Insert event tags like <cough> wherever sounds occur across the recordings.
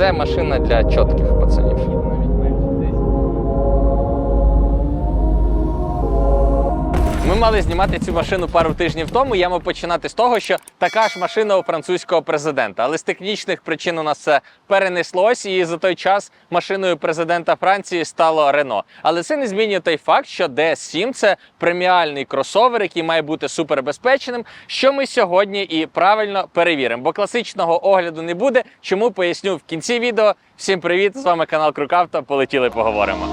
Це машина для чітких пацанів. Ми мали знімати цю машину пару тижнів тому. Я мав починати з того, що така ж машина у французького президента. Але з технічних причин у нас це перенеслось, і за той час машиною президента Франції стало Рено. Але це не змінює той факт, що DS7 – це преміальний кросовер, який має бути супербезпечним. Що ми сьогодні і правильно перевіримо. Бо класичного огляду не буде. Чому поясню в кінці відео. Всім привіт! З вами канал Крукавто. Полетіли, поговоримо.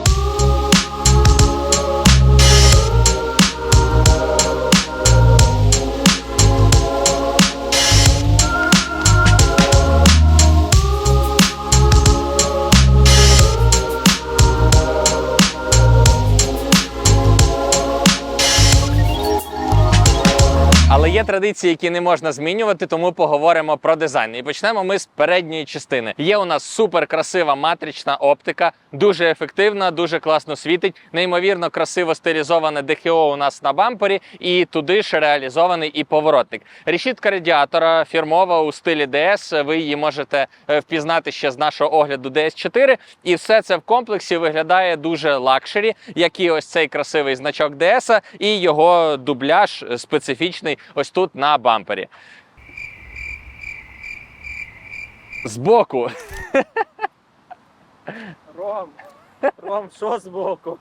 Є традиції, які не можна змінювати, тому поговоримо про дизайн. І почнемо ми з передньої частини. Є у нас супер красива матрична оптика, дуже ефективна, дуже класно світить. Неймовірно красиво стилізоване ДХО у нас на бампері, і туди ж реалізований і поворотник. Решітка радіатора фірмова у стилі DS. Ви її можете е, впізнати ще з нашого огляду DS4. І все це в комплексі виглядає дуже лакшері, як і ось цей красивий значок DS і його дубляж е, специфічний ось тут на бампері. Збоку. Ром, Ром, що збоку?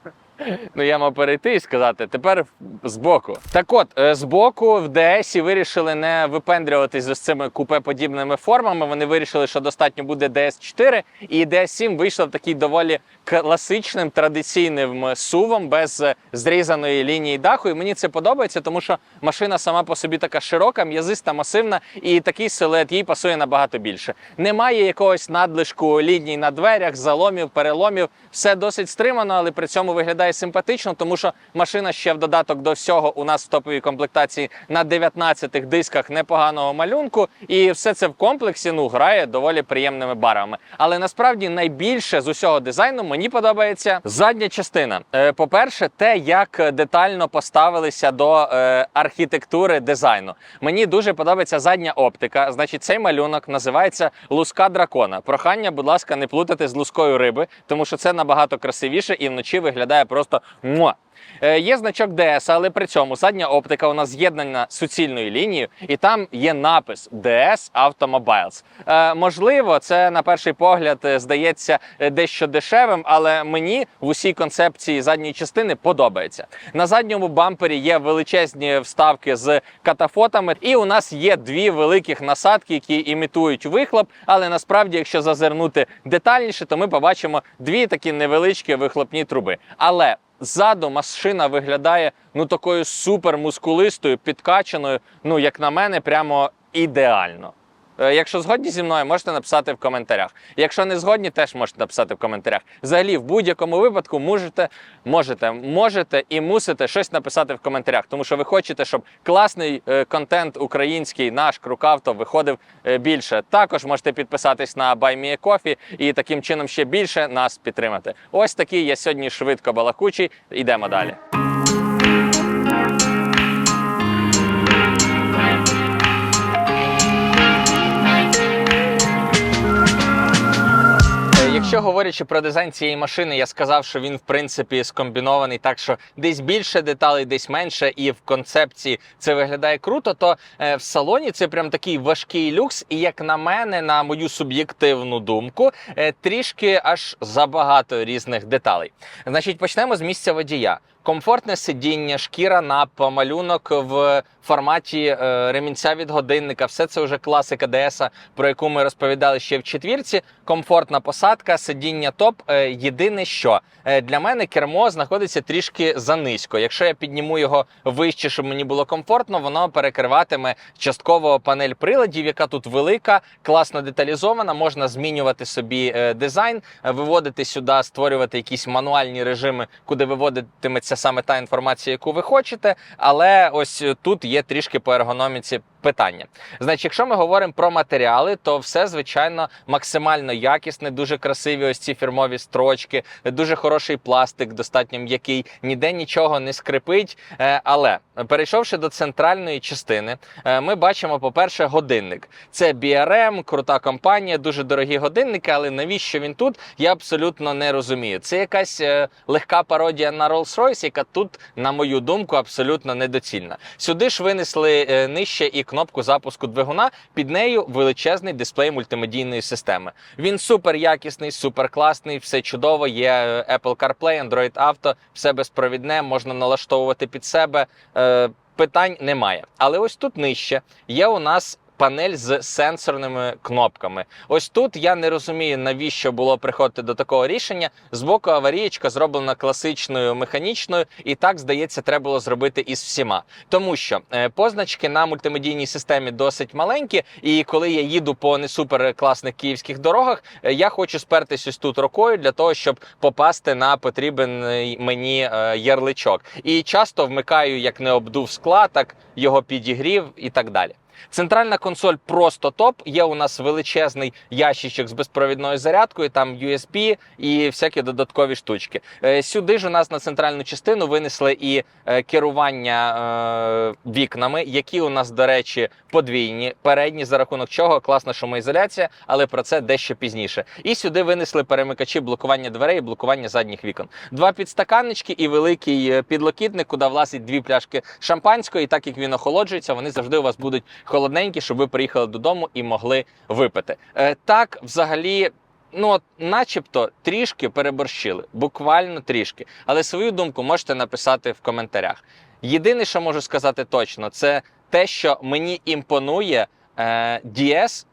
Ну, я мав перейти і сказати, тепер збоку. Так от, е, збоку в DS вирішили не випендрюватись з цими купе-подібними формами. Вони вирішили, що достатньо буде DS4, і DS7 вийшла в такий доволі класичним традиційним сувом без е, зрізаної лінії даху. І мені це подобається, тому що машина сама по собі така широка, м'язиста, масивна, і такий силует їй пасує набагато більше. Немає якогось надлишку ліній на дверях, заломів, переломів. Все досить стримано, але при цьому виглядає симпатично, тому що машина ще в додаток до всього у нас в топовій комплектації на 19 дисках непоганого малюнку, і все це в комплексі ну грає доволі приємними барвами. Але насправді найбільше з усього дизайну мені подобається задня частина. Е, По-перше, те, як детально поставилися до е, архітектури дизайну. Мені дуже подобається задня оптика. Значить, цей малюнок називається луска дракона. Прохання, будь ласка, не плутати з лускою риби, тому що це набагато красивіше і вночі виглядає просто муа. Е, Є значок DS, але при цьому задня оптика у нас з'єднана суцільною лінією, і там є напис DS Automobiles. Е, можливо, це на перший погляд е, здається дещо дешевим, але мені в усій концепції задньої частини подобається. На задньому бампері є величезні вставки з катафотами, і у нас є дві великих насадки, які імітують вихлоп. Але насправді, якщо зазирнути детальніше, то ми побачимо дві такі невеличкі вихлопні труби. Але Ззаду машина виглядає ну такою супермускулистою, підкачаною. Ну, як на мене, прямо ідеально. Е, Якщо згодні зі мною, можете написати в коментарях. Якщо не згодні, теж можете написати в коментарях. Взагалі, в будь-якому випадку можете, можете, можете і мусите щось написати в коментарях, тому що ви хочете, щоб класний е, контент український, наш Крукавто, виходив е, більше. Також можете підписатись на Buy Me a Coffee і таким чином ще більше нас підтримати. Ось такий я сьогодні швидко балакучий. Йдемо далі. Якщо говорячи про дизайн цієї машини, я сказав, що він в принципі скомбінований так, що десь більше деталей, десь менше, і в концепції це виглядає круто. То е, в салоні це прям такий важкий люкс, і як на мене, на мою суб'єктивну думку, е, трішки аж забагато різних деталей. Значить, почнемо з місця водія. Комфортне сидіння, шкіра нап, малюнок в форматі е, ремінця від годинника. Все це вже класика ДС, про яку ми розповідали ще в четвірці. Комфортна посадка, сидіння топ. Е, єдине, що е, для мене кермо знаходиться трішки занизько. Якщо я підніму його вище, щоб мені було комфортно, воно перекриватиме частково панель приладів, яка тут велика, класно деталізована. Можна змінювати собі дизайн, виводити сюди, створювати якісь мануальні режими, куди виводитиметься це саме та інформація, яку ви хочете. Але ось тут є трішки по ергономіці питання. Значить, якщо ми говоримо про матеріали, то все звичайно максимально якісне, дуже красиві ось ці фірмові строчки, дуже хороший пластик, достатньо м'який, ніде нічого не скрипить. Е, Але перейшовши до центральної частини, е, ми бачимо, по-перше, годинник. Це BRM, крута компанія, дуже дорогі годинники. Але навіщо він тут? Я абсолютно не розумію. Це якась е, легка пародія на Rolls-Royce, яка тут, на мою думку, абсолютно недоцільна. Сюди ж винесли е, нижче і кнопку запуску двигуна. Під нею величезний дисплей мультимедійної системи. Він супер якісний, супер класний, все чудово. Є е, Apple CarPlay, Android Auto, все безпровідне, можна налаштовувати під себе. Е, Питань немає. Але ось тут нижче є у нас. Панель з сенсорними кнопками. Ось тут я не розумію, навіщо було приходити до такого рішення. Збоку аварієчка зроблена класичною механічною, і так здається, треба було зробити із всіма. Тому що е, позначки на мультимедійній системі досить маленькі, і коли я їду по не супер класних київських дорогах, е, я хочу спертись ось тут рукою для того, щоб попасти на потрібен мені е, ярличок. І часто вмикаю як не обдув скла, так його підігрів і так далі. Центральна консоль просто топ. Є у нас величезний ящичок з безпровідною зарядкою, там USB і всякі додаткові штучки. Е, Сюди ж у нас на центральну частину винесли і е, керування е, вікнами, які у нас, до речі, подвійні, передні, за рахунок чого класна шумоізоляція, але про це дещо пізніше. І сюди винесли перемикачі блокування дверей і блокування задніх вікон. Два підстаканнички і великий підлокітник, куди влазить дві пляшки шампанського. І так як він охолоджується, вони завжди у вас будуть холодненькі, щоб ви приїхали додому і могли випити. Е, так, взагалі. Ну, начебто, трішки переборщили, буквально трішки. Але свою думку можете написати в коментарях. Єдине, що можу сказати точно, це те, що мені імпонує е, DS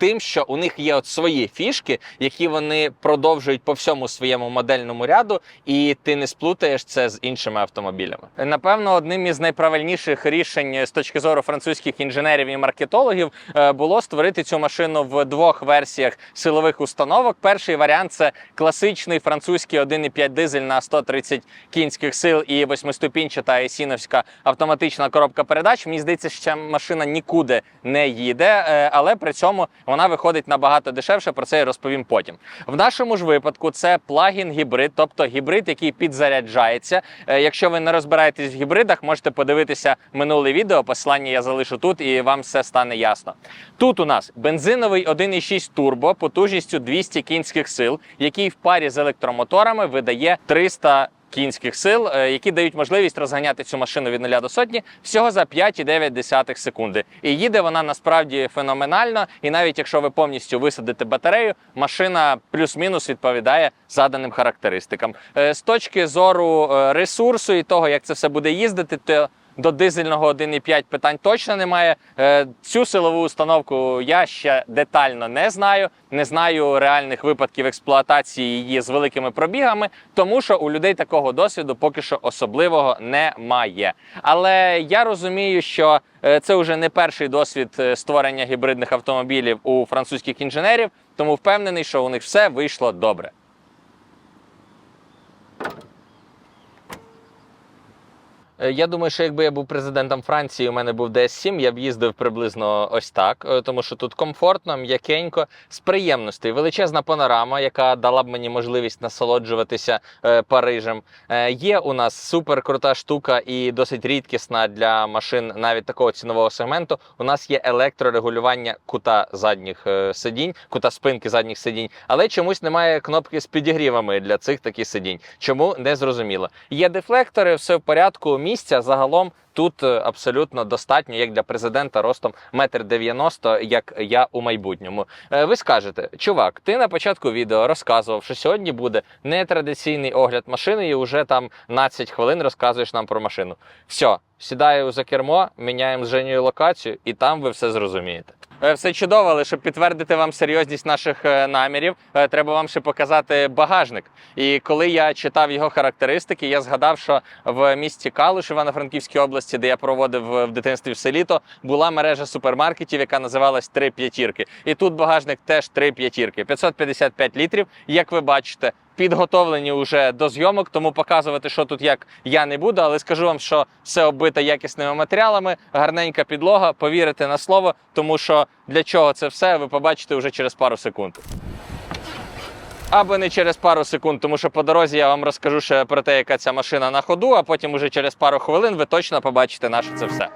тим, що у них є от свої фішки, які вони продовжують по всьому своєму модельному ряду, і ти не сплутаєш це з іншими автомобілями. Напевно, одним із найправильніших рішень з точки зору французьких інженерів і маркетологів е, було створити цю машину в двох версіях силових установок. Перший варіант це класичний французький 1,5 дизель на 130 кінських сил і восьмиступінчата есіновська автоматична коробка передач. Мені здається, що машина нікуди не їде, е, але при цьому вона виходить набагато дешевше. Про це я розповім потім. В нашому ж випадку це плагін гібрид, тобто гібрид, який підзаряджається. Е, Якщо ви не розбираєтесь в гібридах, можете подивитися минуле відео. Посилання я залишу тут, і вам все стане ясно. Тут у нас бензиновий 1,6 турбо потужністю 200 кінських сил, який в парі з електромоторами видає 300 кінських сил, е, які дають можливість розганяти цю машину від 0 до сотні всього за 5,9 секунди. І їде вона насправді феноменально. І навіть якщо ви повністю висадите батарею, машина плюс-мінус відповідає заданим характеристикам. Е, З точки зору е, ресурсу і того, як це все буде їздити, то до дизельного 1,5 питань точно немає. Е, Цю силову установку я ще детально не знаю. Не знаю реальних випадків експлуатації її з великими пробігами, тому що у людей такого досвіду поки що особливого немає. Але я розумію, що е, це вже не перший досвід е, створення гібридних автомобілів у французьких інженерів, тому впевнений, що у них все вийшло добре. Я думаю, що якби я був президентом Франції, у мене був DS7, я б їздив приблизно ось так, е, тому що тут комфортно, м'якенько, з приємностей. Величезна панорама, яка дала б мені можливість насолоджуватися е, Парижем. Е, є у нас супер крута штука і досить рідкісна для машин навіть такого цінового сегменту. У нас є електрорегулювання кута задніх е, сидінь, кута спинки задніх сидінь, але чомусь немає кнопки з підігрівами для цих таких сидінь. Чому не зрозуміло. Є дефлектори, все в порядку. Місця загалом тут е, абсолютно достатньо, як для президента ростом 1,90 м, як я у майбутньому. Е, Ви скажете, чувак, ти на початку відео розказував, що сьогодні буде нетрадиційний огляд машини, і вже там 15 хвилин розказуєш нам про машину. Все, сідаю за кермо, міняємо з Женєю локацію, і там ви все зрозумієте. Е, Все чудово, але щоб підтвердити вам серйозність наших намірів, треба вам ще показати багажник. І коли я читав його характеристики, я згадав, що в місті Калуш Івано-Франківській області, де я проводив е, в дитинстві все літо, була мережа супермаркетів, яка називалась Три п'ятірки. І тут багажник теж три п'ятірки, 555 літрів. Як ви бачите, підготовлені вже до зйомок, тому показувати, що тут як я не буду, але скажу вам, що все оббите якісними матеріалами, гарненька підлога, повірите на слово, тому що для чого це все, ви побачите вже через пару секунд. Або не через пару секунд, тому що по дорозі я вам розкажу ще про те, яка ця машина на ходу, а потім уже через пару хвилин ви точно побачите наше це все.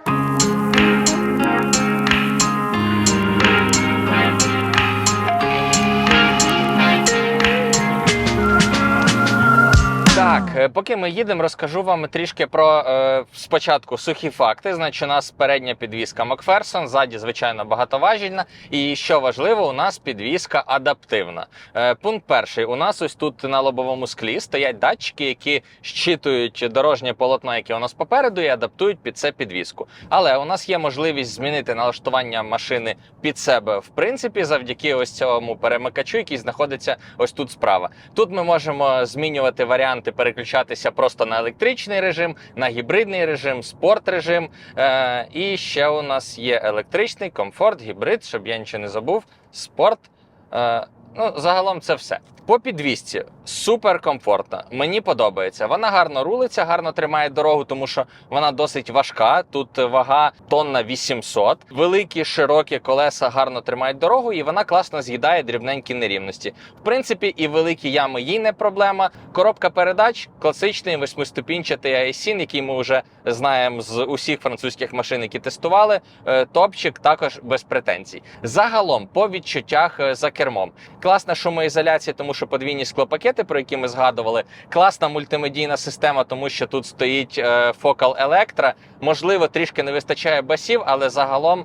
Поки ми їдемо, розкажу вам трішки про е, спочатку сухі факти. Значить, у нас передня підвізка Макферсон, ззаді, звичайно, багатоважільна. І що важливо, у нас підвізка адаптивна. Е, пункт перший: у нас ось тут на лобовому склі стоять датчики, які щитують дорожнє полотно, яке у нас попереду, і адаптують під це підвізку. Але у нас є можливість змінити налаштування машини під себе, в принципі, завдяки ось цьому перемикачу, який знаходиться ось тут справа. Тут ми можемо змінювати варіанти, переключатися просто на електричний режим, на гібридний режим, спорт режим. Е, і ще у нас є електричний, комфорт, гібрид, щоб я нічого не забув. Спорт. Е, ну, загалом це все. По підвісці супер комфортна. Мені подобається. Вона гарно рулиться, гарно тримає дорогу, тому що вона досить важка. Тут вага тонна 800. Великі широкі колеса гарно тримають дорогу, і вона класно з'їдає дрібненькі нерівності. В принципі, і великі ями їй не проблема. Коробка передач класичний восьмиступінчатий ISIN, який ми вже знаємо з усіх французьких машин, які тестували. Е, Топчик також без претензій. Загалом, по відчуттях е, за кермом, класна шумоізоляція, тому що подвійні склопакети, про які ми згадували, класна мультимедійна система, тому що тут стоїть е, Focal Electra. Можливо, трішки не вистачає басів, але загалом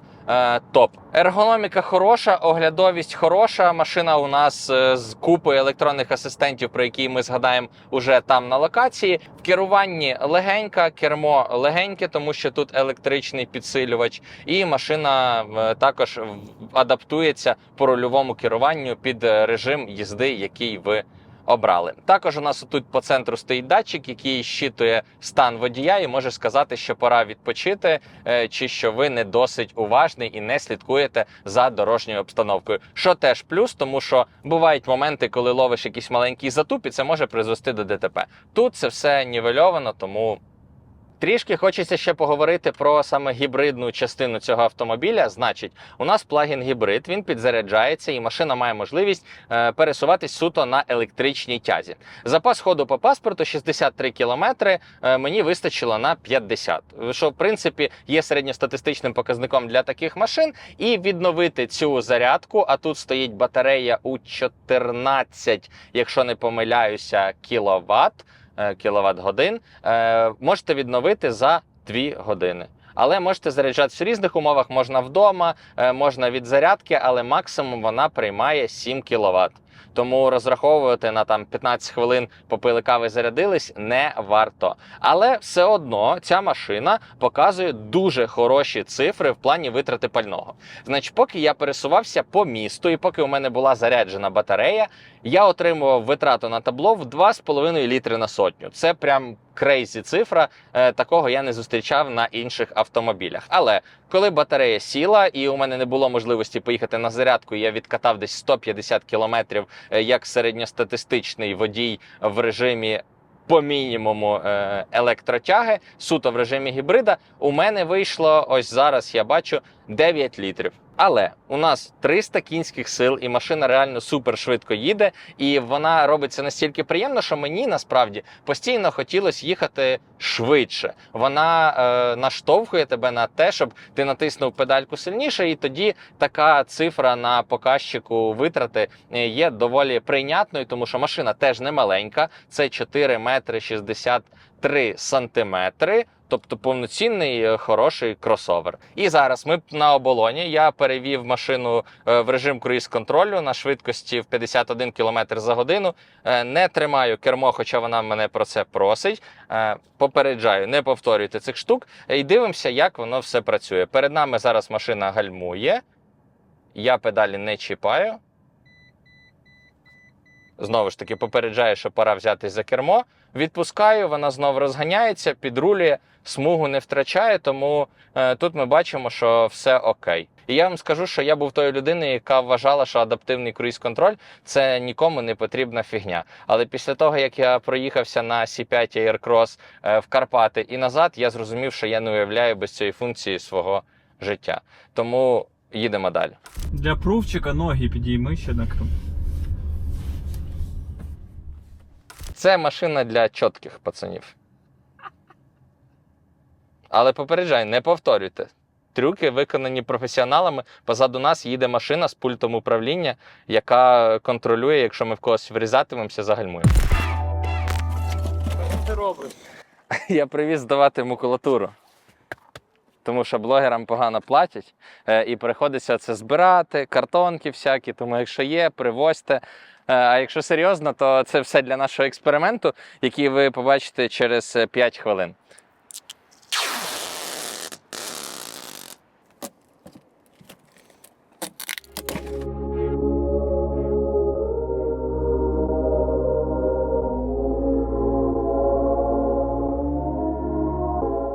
топ. Ергономіка хороша, оглядовість хороша. Машина у нас е, з купою електронних асистентів, про які ми згадаємо уже там на локації. В керуванні легенька, кермо легеньке, тому що тут електричний підсилювач, і машина е, також адаптується по рульовому керуванню під е, режим їзди, який ви обрали. Також у нас тут по центру стоїть датчик, який щитує стан водія і може сказати, що пора відпочити, е, чи що ви не досить уважний і не слідкуєте за дорожньою обстановкою. Що теж плюс, тому що бувають моменти, коли ловиш якийсь маленький затуп, це може призвести до ДТП. Тут це все нівельовано, тому. Трішки хочеться ще поговорити про саме гібридну частину цього автомобіля. Значить, у нас плагін гібрид, він підзаряджається, і машина має можливість е, пересуватись суто на електричній тязі. Запас ходу по паспорту 63 кілометри. е, мені вистачило на 50, що в принципі є середньостатистичним показником для таких машин. І відновити цю зарядку. А тут стоїть батарея у 14, якщо не помиляюся, кіловат. Кіловат годин е, можете відновити за 2 години. Але можете заряджатися в різних умовах. Можна вдома, е, можна від зарядки, але максимум вона приймає 7 кВт. Тому розраховувати на там 15 хвилин попили кави, зарядились не варто. Але все одно ця машина показує дуже хороші цифри в плані витрати пального. Значить, поки я пересувався по місту, і поки у мене була заряджена батарея, я отримував витрату на табло в 2,5 літри на сотню. Це прям крейзі цифра. Е, Такого я не зустрічав на інших автомобілях. Але коли батарея сіла, і у мене не було можливості поїхати на зарядку, я відкатав десь 150 кілометрів е, як середньостатистичний водій в режимі. По мінімуму е, електротяги, суто в режимі гібрида, у мене вийшло ось зараз. Я бачу 9 літрів. Але у нас 300 кінських сил, і машина реально супер швидко їде, і вона робиться настільки приємно, що мені насправді постійно хотілося їхати швидше. Вона е, наштовхує тебе на те, щоб ти натиснув педальку сильніше, і тоді така цифра на показчику витрати е, є доволі прийнятною, тому що машина теж не маленька, це 4 метри 63 сантиметри. Тобто повноцінний е, хороший кросовер. І зараз ми на оболоні. Я перевів машину е, в режим круїз-контролю на швидкості в 51 км за годину. Е, Не тримаю кермо, хоча вона мене про це просить. Попереджаю, не повторюйте цих штук. І дивимося, як воно все працює. Перед нами зараз машина гальмує. Я педалі не чіпаю. Знову ж таки, попереджаю, що пора взятись за кермо. Відпускаю, вона знову розганяється, підрулює, смугу не втрачає, тому е, тут ми бачимо, що все окей. І я вам скажу, що я був тою людиною, яка вважала, що адаптивний круїз-контроль це нікому не потрібна фігня. Але після того, як я проїхався на C5 Aircross е, в Карпати і назад, я зрозумів, що я не уявляю без цієї функції свого життя. Тому їдемо далі. Для прувчика ноги підійми ще на крив. Це машина для чітких пацанів. Але попереджай, не повторюйте. Трюки виконані професіоналами. Позаду нас їде машина з пультом управління, яка контролює, якщо ми в когось врізатимемося, загальмуємо. Що ти робиш? <laughs> Я привіз здавати макулатуру. Тому що блогерам погано платять, е, і приходиться це збирати, картонки всякі. Тому, якщо є, привозьте. Е, А якщо серйозно, то це все для нашого експерименту, який ви побачите через е, 5 хвилин.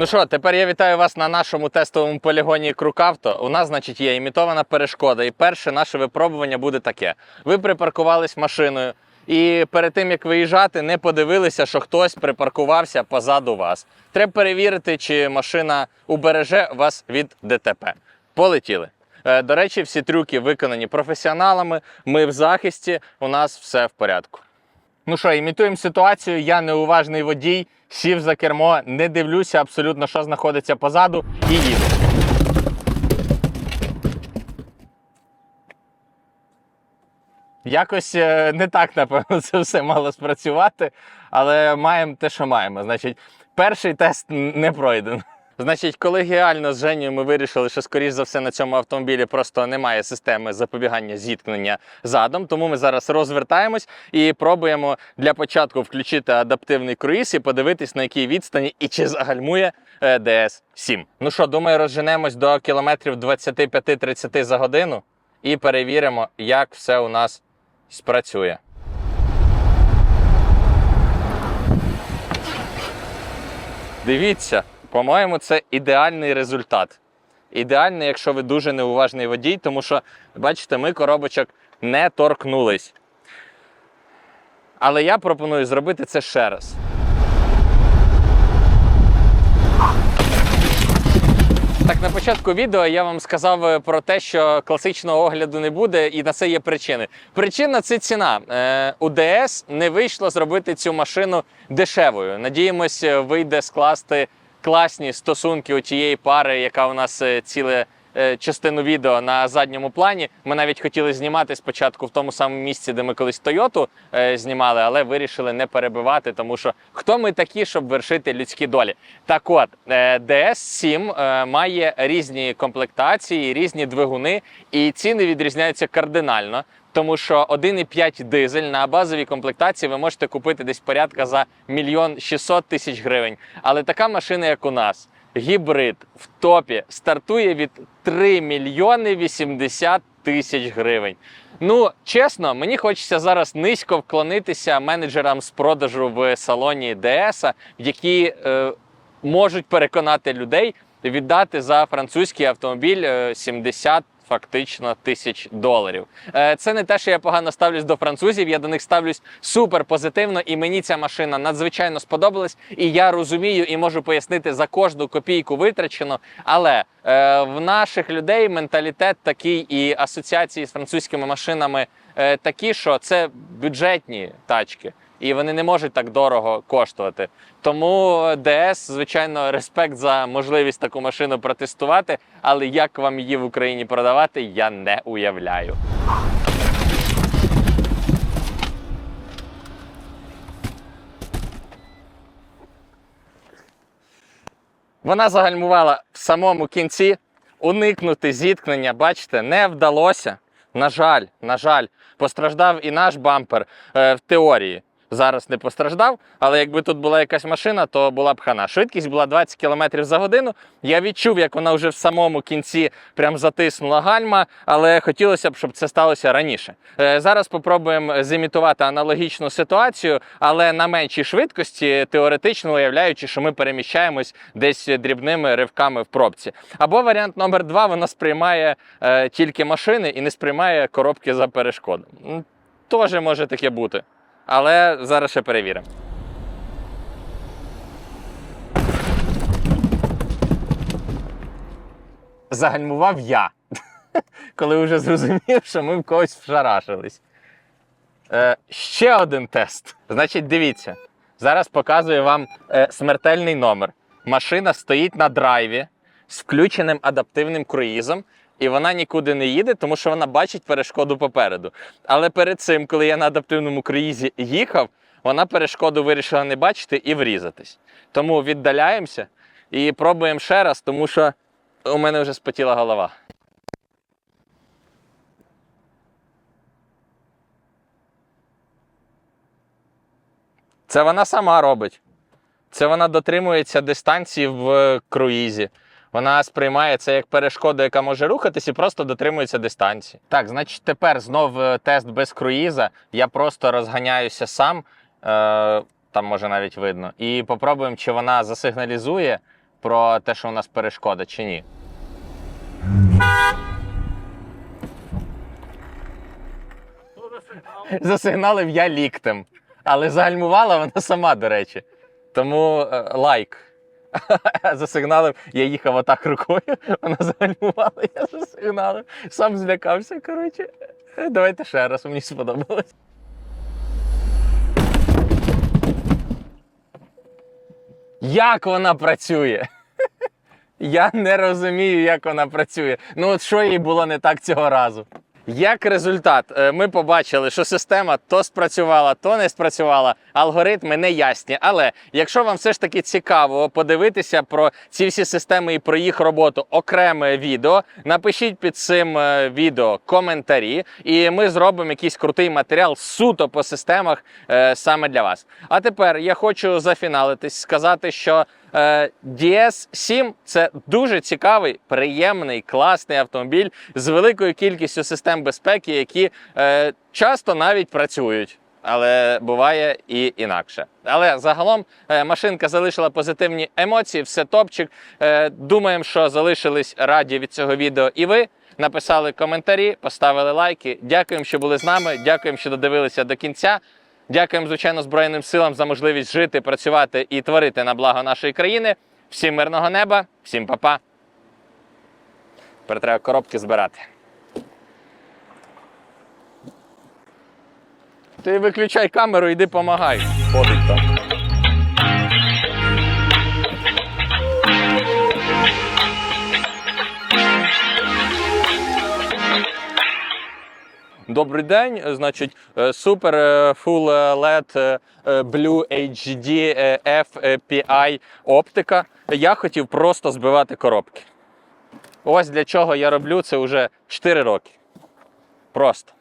Ну що, тепер я вітаю вас на нашому тестовому полігоні Крукавто. У нас, значить, є імітована перешкода. І перше наше випробування буде таке: ви припаркувались машиною, і перед тим як виїжджати, не подивилися, що хтось припаркувався позаду вас. Треба перевірити, чи машина убереже вас від ДТП. Полетіли. Е, До речі, всі трюки виконані професіоналами. Ми в захисті, у нас все в порядку. Ну що, імітуємо ситуацію. Я неуважний водій, сів за кермо, не дивлюся абсолютно, що знаходиться позаду, і їду. Якось е, не так, напевно, <laughs> це все мало спрацювати, але маємо те, що маємо. Значить, перший тест не пройден. Значить, колегіально з Женєю ми вирішили, що, скоріш за все, на цьому автомобілі просто немає системи запобігання зіткнення задом. Тому ми зараз розвертаємось і пробуємо для початку включити адаптивний круїз і подивитись, на якій відстані і чи загальмує е, DS7. Ну що, думаю, розженемось до кілометрів 25-30 за годину і перевіримо, як все у нас спрацює. Дивіться, по-моєму, це ідеальний результат. Ідеальний, якщо ви дуже неуважний водій, тому що, бачите, ми коробочок не торкнулись. Але я пропоную зробити це ще раз. Так, на початку відео я вам сказав е, про те, що класичного огляду не буде, і на це є причини. Причина це ціна. Е, ДС не вийшло зробити цю машину дешевою. Надіємось, е, вийде скласти класні стосунки у тієї пари, яка у нас е, ціле. е, Частину відео на задньому плані. Ми навіть хотіли знімати спочатку в тому самому місці, де ми колись Тойоту е, знімали, але вирішили не перебивати, тому що хто ми такі, щоб вершити людські долі. Так от, DS7 е, має різні комплектації, різні двигуни, і ціни відрізняються кардинально. Тому що 1,5 дизель на базовій комплектації ви можете купити десь порядка за мільйон 600 тисяч гривень. Але така машина, як у нас, гібрид в топі стартує від 3 мільйони 80 тисяч гривень. Ну, чесно, мені хочеться зараз низько вклонитися менеджерам з продажу в салоні ДС, які е, можуть переконати людей віддати за французький автомобіль е, 70 Фактично тисяч доларів. Е, Це не те, що я погано ставлюсь до французів. Я до них ставлюсь супер позитивно, і мені ця машина надзвичайно сподобалась. І я розумію і можу пояснити за кожну копійку витрачено. Але е, в наших людей менталітет такий і асоціації з французькими машинами е, такі, що це бюджетні тачки і вони не можуть так дорого коштувати. Тому ДС, звичайно, респект за можливість таку машину протестувати, але як вам її в Україні продавати, я не уявляю. Вона загальмувала в самому кінці. Уникнути зіткнення, бачите, не вдалося. На жаль, на жаль, постраждав і наш бампер е, в теорії. Зараз не постраждав. Але якби тут була якась машина, то була б хана. Швидкість була 20 км за годину. Я відчув, як вона вже в самому кінці прям затиснула гальма, але хотілося б, щоб це сталося раніше. Е, Зараз попробуємо зімітувати аналогічну ситуацію, але на меншій швидкості, теоретично уявляючи, що ми переміщаємось десь дрібними ривками в пробці. Або варіант номер два: вона сприймає е, тільки машини і не сприймає коробки за перешкодом. М, Тоже може таке бути. Але зараз ще перевіримо. Загальмував я, <laughs> коли вже зрозумів, що ми в когось вшарашились. Е, ще один тест. Значить, дивіться. Зараз показую вам е, смертельний номер. Машина стоїть на драйві з включеним адаптивним круїзом, і вона нікуди не їде, тому що вона бачить перешкоду попереду. Але перед цим, коли я на адаптивному круїзі їхав, вона перешкоду вирішила не бачити і врізатись. Тому віддаляємося і пробуємо ще раз, тому що у мене вже спотіла голова. Це вона сама робить. Це вона дотримується дистанції в круїзі. Вона сприймає це як перешкоду, яка може рухатись, і просто дотримується дистанції. Так, значить, тепер знов е, тест без круїза. Я просто розганяюся сам, е, там може навіть видно, і попробуємо, чи вона засигналізує про те, що у нас перешкода, чи ні. Засигналив я ліктем. Але загальмувала вона сама, до речі. Тому е, лайк. <laughs> Засигналив, я їхав отак рукою, вона загальмувала, я засигналив. Сам злякався. Коротше, давайте ще раз, мені сподобалось. Як вона працює? <laughs> Я не розумію, як вона працює. Ну, от що їй було не так цього разу. Як результат, е, ми побачили, що система то спрацювала, то не спрацювала. Алгоритми не ясні. Але якщо вам все ж таки цікаво подивитися про ці всі системи і про їх роботу окреме відео, напишіть під цим е, відео коментарі, і ми зробимо якийсь крутий матеріал суто по системах е, саме для вас. А тепер я хочу зафіналитись, сказати, що Е, DS7 це дуже цікавий, приємний, класний автомобіль з великою кількістю систем безпеки, які е, часто навіть працюють. Але буває і інакше. Але загалом е, машинка залишила позитивні емоції, все топчик. Е, думаємо, що залишились раді від цього відео і ви. Написали коментарі, поставили лайки. Дякуємо, що були з нами. Дякуємо, що додивилися до кінця. Дякуємо, звичайно, Збройним силам за можливість жити, працювати і творити на благо нашої країни. Всім мирного неба, всім па-па. Тепер треба коробки збирати. Ти виключай камеру, йди помагай. Ходить там. Добрий день. Значить, е, супер е, Full LED е, е, Blue HD е, FPI оптика. Я хотів просто збивати коробки. Ось для чого я роблю це вже 4 роки. Просто.